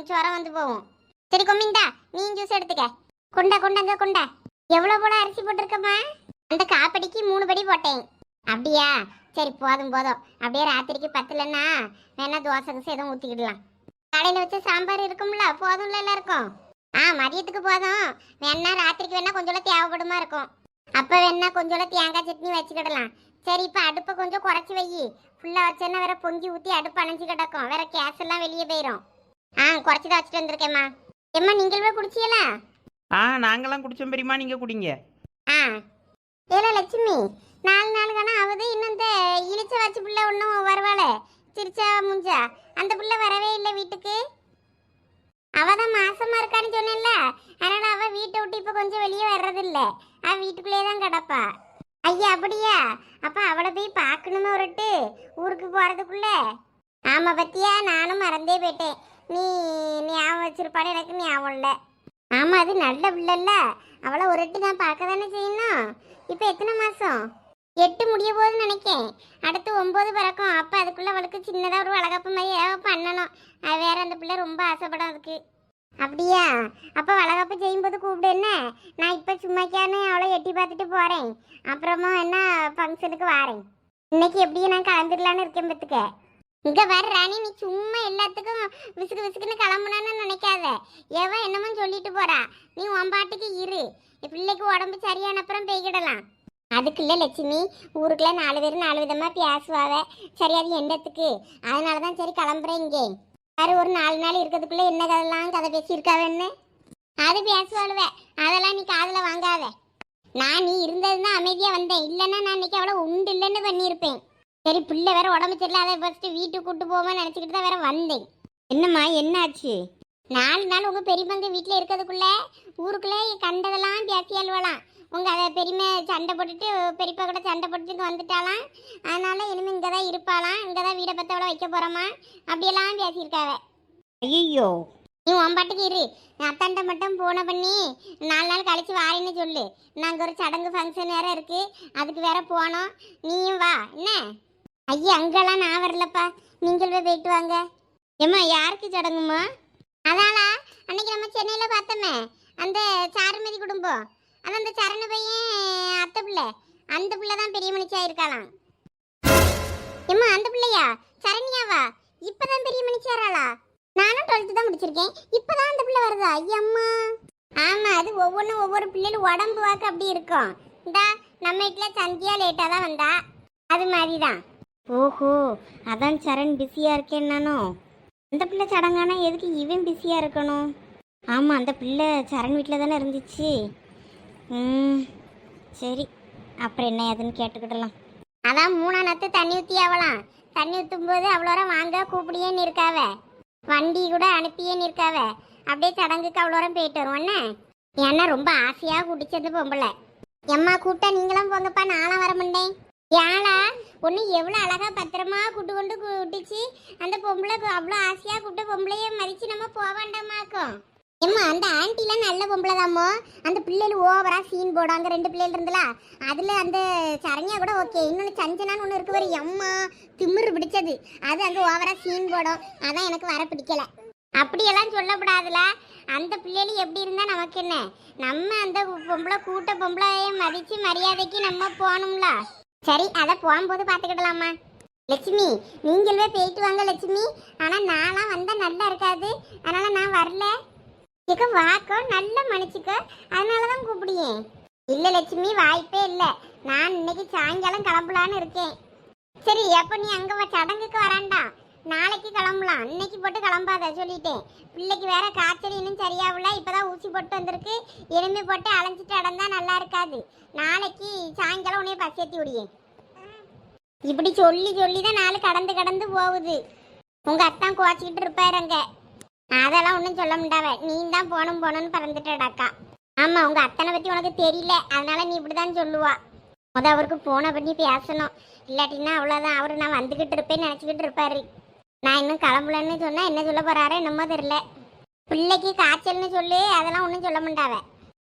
சுரம் வந்து போகும். சரி கொமிந்தா நீ ஜூஸ் எடுத்துக்க. கொண்டா கொண்டாங்க கொண்டா. எவ்வளவு போல அரிசி போட்டிருக்கம்மா அந்த காப்படிக்கு மூணு படி போட்டேன். அப்படியா? சரி போதும் போதும். அப்படியே ராத்திரிக்கு பத்தலன்னா வேணா தோசை கீசை எதுவும் ஊற்றிக்கிடலாம் கடையில் வச்ச சாம்பார் இருக்கும்ல போதும்ல எல்லாருக்கும்? ஆ மதியத்துக்கு போதும். வேணா ராத்திரிக்கு வேணா கொஞ்சம் தேவைப்படுமா இருக்கும். அப்போ வேணா கொஞ்சம் தேங்காய் சட்னி வச்சுக்கிடலாம். சரி இப்போ அடுப்பை கொஞ்சம் குறைச்சி வை. ஃபுல்லாக வச்சேன்னா வேற பொங்கி ஊற்றி அடுப்பு அணைஞ்சு கிடக்கும். வேற கேஸ் எல்லாம் வெளியே போயிடும் ஆ குறைச்சி தான் வச்சுட்டு வந்திருக்கேம்மா. ஏம்மா நீங்கள் போய் குடிச்சியலா?
ஆ நாங்களாம் குடிச்சோம் பெரியம்மா. நீங்கள் குடிங்க.
ஆ. ஏல லட்சுமி நாலு நாள் காணா ஆகுது? இன்னும் இந்த இழிச்ச வச்சு பிள்ளை ஒன்றும் வருவாளே? சிரிச்சா முஞ்சா? அந்த பிள்ளை வரவே இல்லை வீட்டுக்கு. அவ தான் மாசமா இருக்கான்னு சொன்னேன்ல. அதனால அவ வீட்டை விட்டு இப்போ கொஞ்சம் வெளியே வர்றதில்ல. அவ வீட்டுக்குள்ளேயே தான் கிடப்பா. ஐயா அப்படியா? அப்ப அவளை போய் பார்க்கணும்னு ஒருட்டு ஊருக்கு போறதுக்குள்ள. ஆமா பத்தியா? நானும் மறந்தே போயிட்டேன். நீ ஞாபகம் வச்சிருப்பாடு எனக்கு ஞாபகம் இல்லை. ஆமா அது நல்ல பிள்ளைல்ல. அவளை ஒருட்டு நான் பார்க்க தானே செய்யணும்? இப்போ எத்தனை மாசம்? எட்டு முடிய போகுதுன்னு நினைக்கேன். அடுத்து ஒம்பது பிறக்கும். அப்போ அதுக்குள்ள அவளுக்கு சின்னதாக ஒரு வளகாப்பு மாதிரி ஏதாவது பண்ணணும். அது வேற அந்த பிள்ளை ரொம்ப ஆசைப்படும் அதுக்கு. அப்படியா? அப்போ வளகாப்பு செய்யும்போது கூப்பிடு என்ன? நான் இப்போ சும்மாக்கானு அவளை எட்டி பார்த்துட்டு போகிறேன் அப்புறமா என்ன ஃபங்க்ஷனுக்கு வாரேன். இன்னைக்கு எப்படியும் நான் கலந்துடலான்னு இருக்கேன் பத்துக்க. இங்க வர ராணி நீ சும்மா எல்லாத்துக்கும் விசுக்கு விசுக்குன்னு கிளம்புனான்னு நினைக்காத. எவன் என்னமோ சொல்லிட்டு போறா. நீ உன் பாட்டுக்கு இரு. பிள்ளைக்கு உடம்பு சரியான அப்புறம் பெய்கிடலாம் அதுக்கு இல்லை லட்சுமி ஊருக்குள்ள நாலு பேரும் நாலு விதமா பேசுவாவ சரி அது எண்டத்துக்கு அதனால தான் சரி கிளம்புறேன் இங்கே. வேறு ஒரு நாலு நாள் இருக்கிறதுக்குள்ள என்ன கதெல்லாம் கதை பேசியிருக்காவன்னு? அது பேசுவாளுவ. அதெல்லாம் நீ காதில் வாங்காத. நான் நீ இருந்தது தான் அமைதியாக வந்தேன். இல்லைன்னா நான் இன்னைக்கு அவ்வளோ உண்டு இல்லைன்னு பண்ணியிருப்பேன். சரி பிள்ளை வேற உடம்பு சரியில்லை அதை ஃபஸ்ட்டு வீட்டுக்கு கூட்டு போவோம்னு நினச்சிக்கிட்டு தான் வேற வந்தேன்.
என்னம்மா என்னாச்சு?
நாலு நாள் உங்கள் பெரியப்பங்க வீட்டில் இருக்கிறதுக்குள்ள ஊருக்குள்ளே கண்டதெல்லாம் பேசி அழுவலாம் உங்க அதை பெரியமை சண்டை போட்டுட்டு பெரியப்பா கூட சண்டை போட்டுட்டு வந்துட்டாலாம் அதனால இனிமே இங்கே தான் இருப்பாளாம் இங்கே தான் வீடை பத்தவளை வைக்க போறோமா? அப்படியெல்லாம் பேசியிருக்காவ.
ஐயோ
நீ உன் பாட்டுக்கு இரு. அத்தாண்ட மட்டும் போன பண்ணி நாலு நாள் கழிச்சு வாரேன்னு சொல்லு. நாங்கள் ஒரு சடங்கு ஃபங்க்ஷன் வேற இருக்கு. அதுக்கு வேற போனோம். நீயும் வா. என்ன? ஐயா அங்கெல்லாம் நான் வரலப்பா. நீங்கள் போய் போயிட்டு வாங்க.
ஏம்மா யாருக்கு சடங்குமா
அதாளா? அன்னைக்கு நம்ம சென்னையில் பார்த்தோமே. அந்த சாருமதி குடும்பம். அது அந்த சரண பையன் அத்தை பிள்ளை. அந்த பிள்ளை தான் பெரிய மனுஷா இருக்காளாம். எம்மா அந்த பிள்ளையா? சரண்யாவா? இப்பதான் பெரிய மனுஷாராளா நானும் டுவெல்த்து தான் முடிச்சிருக்கேன். இப்பதான் அந்த பிள்ளை வருதா? ஐயம்மா. ஆமா அது ஒவ்வொன்றும் ஒவ்வொரு பிள்ளைகளும் உடம்பு வாக்கு அப்படி இருக்கும். இந்தா நம்ம வீட்டில் சந்தியா லேட்டாக தான் வந்தா. அது மாதிரி தான்
ஓஹோ அதான் சரண் பிஸியாக இருக்கேன் நானும் அந்த பிள்ளை சடங்கானா எதுக்கு இவன் பிஸியாக இருக்கணும்? ஆமாம் அந்த பிள்ளை சரண் வீட்டில் தானே இருந்துச்சு. ம் சரி. அப்புறம் என்ன ஏதுன்னு கேட்டுக்கிடலாம்.
அதான் மூணா நத்து தண்ணி ஊற்றி ஆகலாம் தண்ணி ஊற்றும் போது அவ்வளோ வாங்க கூப்பிடியே இருக்காவ வண்டி கூட அனுப்பியேன்னு இருக்காவ அப்படியே சடங்குக்கு அவ்வளோ போயிட்டு வருவோம். என்ன? ஏன்னா ரொம்ப ஆசையாக குடிச்சது பொம்பளை. எம்மா கூப்பிட்டா நீங்களும் போங்கப்பா நானும் வர மாட்டேன். ஏழா ஒன்று எவ்வளோ அழகா பத்திரமா கூட்டு கொண்டு கூட்டிச்சு. அந்த பொம்பளை அவ்வளோ ஆசையாக கூப்பிட்டு பொம்பளைய மதித்து நம்ம போக வேண்டாமாக்கும். ஏம்மா அந்த ஆண்டிலாம் நல்ல பொம்பளை தாமோ அந்த பிள்ளைகள் ஓவரா சீன் போடும். அங்கே ரெண்டு பிள்ளைகள் இருந்தலா அதில் அந்த சரண்யா கூட ஓகே இன்னொன்று சஞ்சனான்னு ஒன்று இருக்கு ஒரு எம்மா திமிரு பிடிச்சது. அது அங்கே ஓவரா சீன் போடும். அதான் எனக்கு வர பிடிக்கல. அப்படியெல்லாம் சொல்லக்கூடாதுல. அந்த பிள்ளைகள் எப்படி இருந்தால் நமக்கு என்ன? நம்ம அந்த பொம்பளை கூட்ட பொம்பளையை மதித்து மரியாதைக்கு நம்ம போகணும்ல. சரி அதை போகும்போது பார்த்துக்கிடலாமா? லட்சுமி நீங்களே போயிட்டு வாங்க லட்சுமி. ஆனால் நான்லாம் வந்தால் நல்லா இருக்காது. அதனால் நான் வரல. இக்க வாக்கோ நல்ல மனுச்சுக்கோ அதனாலதான் கூப்பிடியேன் இல்லை லட்சுமி வாய்ப்பே இல்லை. நான் இன்னைக்கு சாயங்காலம் கிளம்பலான்னு இருக்கேன். சரி அப்போ நீ அங்கே சடங்குக்கு வராண்டா? நாளைக்கு கிளம்பலாம். இன்னைக்கு போட்டு கிளம்பாத சொல்லிட்டேன். பிள்ளைக்கு வேற காய்ச்சல் இன்னும் சரியாகல. இப்பதான் ஊசி போட்டு வந்திருக்கு. எலும்பி போட்டு அலைஞ்சிட்டு அடந்தா நல்லா இருக்காது. நாளைக்கு சாயங்காலம் உன்னைய பசேத்தி விடியேன் இப்படி சொல்லி சொல்லி தான் நாள் கடந்து கடந்து போகுது. உங்க அத்தான் குவாச்சிக்கிட்டு இருப்பாரு அங்கே. அதெல்லாம் ஒன்றும் சொல்ல முடியாவ நீ தான் போகணும் போகணும்னு பறந்துட்டடாக்கா ஆமா உங்க அத்தனை பத்தி உனக்கு தெரியல. அதனால நீ இப்படிதான் சொல்லுவா. முத அவருக்கு போன பண்ணி பேசணும். இல்லாட்டின்னா அவ்வளோதான் அவரு நான் வந்துகிட்டு இருப்பேன்னு நினச்சிக்கிட்டு இருப்பாரு. நான் இன்னும் கிளம்பலன்னு சொன்னால் என்ன சொல்ல போறாரோ என்னமோ தெரியல. பிள்ளைக்கு காய்ச்சல்னு சொல்லி அதெல்லாம் ஒன்றும் சொல்ல மாட்டாவ.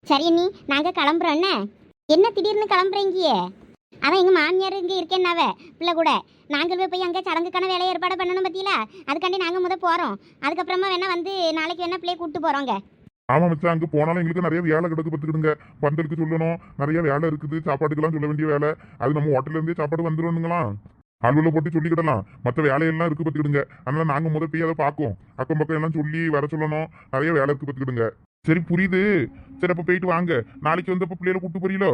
சரி நீ நாங்கள் கிளம்புறோன்னே என்ன? என்ன திடீர்னு கிளம்புறீங்கியே அவன் எங்க மாமியார் இங்கே இருக்கேன்னாவே? பிள்ளை கூட. நாங்கள் போய் அங்கே சடங்குக்கான வேலையை ஏற்பாடு பண்ணணும் பத்தியில? அதுக்காண்டி நாங்கள் முத போகிறோம் அதுக்கப்புறமா வேணா வந்து நாளைக்கு வேணா பிள்ளைய கூப்பிட்டு போகிறோங்க
ஆமா மச்சான் அங்க போனாலும் எங்களுக்கு நிறைய வேலை கிடக்கு பார்த்துக்கிடுங்க. பந்தலுக்கு சொல்லணும். நிறைய வேலை இருக்குது. சாப்பாட்டுக்கெல்லாம் சொல்ல வேண்டிய வேலை. அது நம்ம ஹோட்டல்லேருந்தே சாப்பாடு வந்துருவணுங்களா அலுவலில் போட்டு சொல்லிக்கிடலாம். மற்ற வேலையெல்லாம் இருக்கு பார்த்துக்கிடுங்க. அதனால நாங்க முத போய் அதை பார்க்கும். அக்கம் பக்கம் எல்லாம் சொல்லி வர சொல்லணும். நிறைய வேலை இருக்கு பார்த்துக்கிடுங்க. சரி புரியுது. சரி அப்போ போயிட்டு வாங்க. நாளைக்கு வந்து அப்ப பிள்ளைகளை கூப்பிட்டு போறீங்களோ?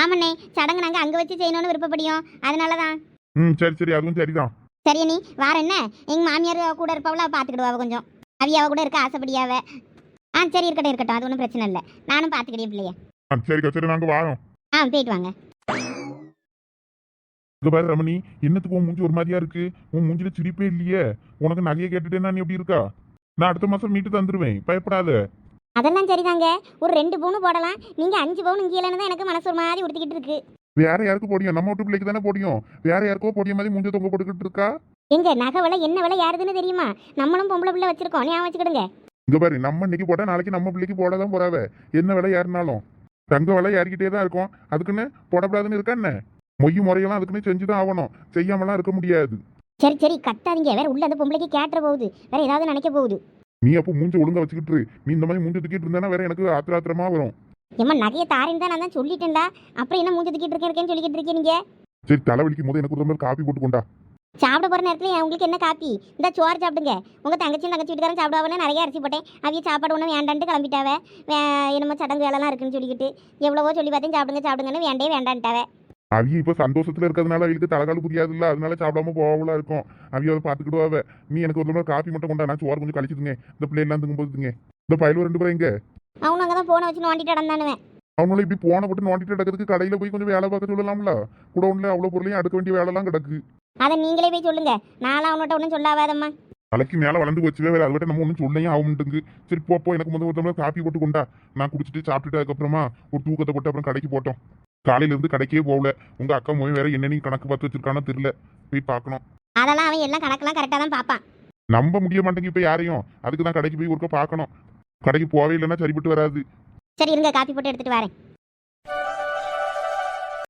ஆமாண்ணே சடங்கு நாங்கள் அங்கே வச்சு செய்யணும்னு விருப்பப்படியோம். அதனால தான்
ம் சரி சரி அதுவும் சரிதான்.
சரி நீ வார என்ன? எங்கள் மாமியார் கூட இருப்பவள பார்த்துக்கிடுவா கொஞ்சம். அவியாவ கூட இருக்க ஆசைப்படியாவ ஆ சரி இருக்கட்டும் இருக்கட்டும் அது ஒன்றும் பிரச்சனை இல்லை. நானும் பார்த்துக்கிட்டேன் பிள்ளைய.
ஆ சரிக்கா சரி நாங்க வாரோம்.
ஆ போயிட்டு வாங்க.
இங்க பாரு ரமணி என்னத்துக்கு உன் மூஞ்சி ஒரு மாதிரியா இருக்கு? உன் மூஞ்சில சிரிப்பே இல்லையே. உனக்கு நகையை கேட்டுட்டேன்னா நீ எப்படி இருக்கா? நான் அடுத்த மாசம் மீட்டு தந்துருவேன். பயப்படாத.
அதெல்லாம் சரிதாங்க. ஒரு ரெண்டு பவுனு போடலாம். நீங்கள் அஞ்சு பவுன் இங்கே தான் எனக்கு மனசு ஒரு மாதிரி உடுத்திக்கிட்டு இருக்கு.
வேற யாருக்கு போடியும்? நம்ம வீட்டு பிள்ளைக்கு தானே போடியும். வேற யாருக்கோ போடிய மாதிரி மூஞ்ச தொங்க போட்டுக்கிட்டு இருக்கா?
எங்க நகை விலை என்ன விலை யாருதுன்னு தெரியுமா? நம்மளும் பொம்பளை பிள்ளை வச்சிருக்கோம். ஞாபகம் வச்சுக்கிடுங்க.
இங்க பாரு நம்ம இன்னைக்கு போட்டா நாளைக்கு நம்ம பிள்ளைக்கு போட தான் போறாவ. என்ன விலை ஏறினாலும் தங்க விலை ஏறிக்கிட்டே தான் இருக்கும். அதுக்குன்னு போடக்கூடாதுன்னு இருக்கா என்ன? மொய் முறையெல்லாம் அதுக்குன்னு செஞ்சுதான் ஆகணும். செய்யாமலாம் இருக்க முடியாது.
சரி சரி கத்தாதீங்க. வேற உள்ள அந்த பொம்பளைக்கு கேட்டுற போகுது. வேற ஏதாவது நினைக்க போகுது.
நீ அப்போ மூஞ்ச ஒழுங்கா வச்சுக்கிட்டு. நீ இந்த மாதிரி மூஞ்ச தூக்கிட்டு இருந்தா வேற எனக்கு ஆத்திர ஆத்திரமா வரும்.
ஏம்மா நகையை தாரேன்னு தான் நான் தான் சொல்லிட்டேன்டா. அப்புறம் என்ன மூஞ்சி தூக்கிட்டு இருக்கேன் இருக்கேன்னு சொல்லிக்கிட்டு இருக்கீங்க
சரி தலைவலிக்கும் போது எனக்கு ஒரு மாதிரி காப்பி போட்டு கொண்டா.
சாப்பிட போற நேரத்துல உங்களுக்கு என்ன காப்பி? இந்த சோறு சாப்பிடுங்க. உங்க தங்கச்சியும் தங்கச்சி வீட்டுக்காரன் சாப்பிடுவாங்கன்னு நிறைய அரிசி போட்டேன். அவிய சாப்பாடு ஒன்றும் வேண்டான்ட்டு கிளம்பிட்டாவ. என்னமோ சடங்கு வேலைலாம் இருக்குன்னு சொல்லிக்கிட்டு. எவ்வளவோ சொல்லி பார்த்தேன் சாப்பிடுங்க சாப்பிடுங்கன்னு வேண்டே வேண்டான்ட்டாவ.
அவிய இப்ப சந்தோஷத்துல இருக்கிறதுனால அவங்களுக்கு தலைகால் புரியாதுல்ல. அதனால சாப்பிடாம போகலாம் இருக்கும். அவிய அதை பாத்துக்கிடுவாவ நீ எனக்கு ஒரு தடவை காப்பி மட்டும் கொண்டா நான் சோறு கொஞ்சம் கழிச்சுதுங்க இந்த பிள்ளை எல்லாம் தூங்கும் போதுங்க இந்த பயலு ரெண்டு பேரும் எங்க?
அவனு அங்கே தான் போனை வச்சு நோண்டிட்டு நடந்தானுவேன்.
அவனால இப்படி போன போட்டு நோண்டிட்டு கிடக்கிறதுக்கு கடையில போய் கொஞ்சம் வேலை பார்க்க சொல்லலாம்ல? கூட ஒண்ணுல அவ்வளவு பொருளையும் அடுக்க வேண்டிய வேலைலாம் கிடக்கு.
அதை நீங்களே போய் சொல்லுங்க. நானும் அவன்கிட்ட ஒன்றும் சொல்லாவாதம்மா.
தலைக்கு மேல வளர்ந்து வச்சுவே வேற அதை நம்ம ஒன்றும் சொல்லையும் ஆகும்ட்டுங்க சரி போ, போ. எனக்கு முதல் ஒரு தடவை காப்பி போட்டு கொண்டா. நான் குடிச்சிட்டு சாப்பிட்டுட்டு அதுக்கப்புறமா ஒரு தூக்கத்தை போட்டு அப்புறம் கடைக்கு போட்டோம். காலையில இருந்து கடைக்கே போகல. உங்க அக்கா மொழி வேற என்ன நீ கணக்கு பார்த்து வச்சிருக்கானோ தெரியல. போய் பார்க்கணும்.
அதெல்லாம் அவன் எல்லாம் கணக்கெல்லாம் கரெக்டாக தான் பார்ப்பான்.
நம்ப முடிய மாட்டேங்க இப்ப யாரையும். அதுக்கு தான் கடைக்கு போய் ஒருக்க பார்க்கணும். கடைக்கு போவே இல்லைன்னா சரிப்பட்டு வராது.
சரி இருங்க காப்பி போட்டு எடுத்துட்டு வரேன்.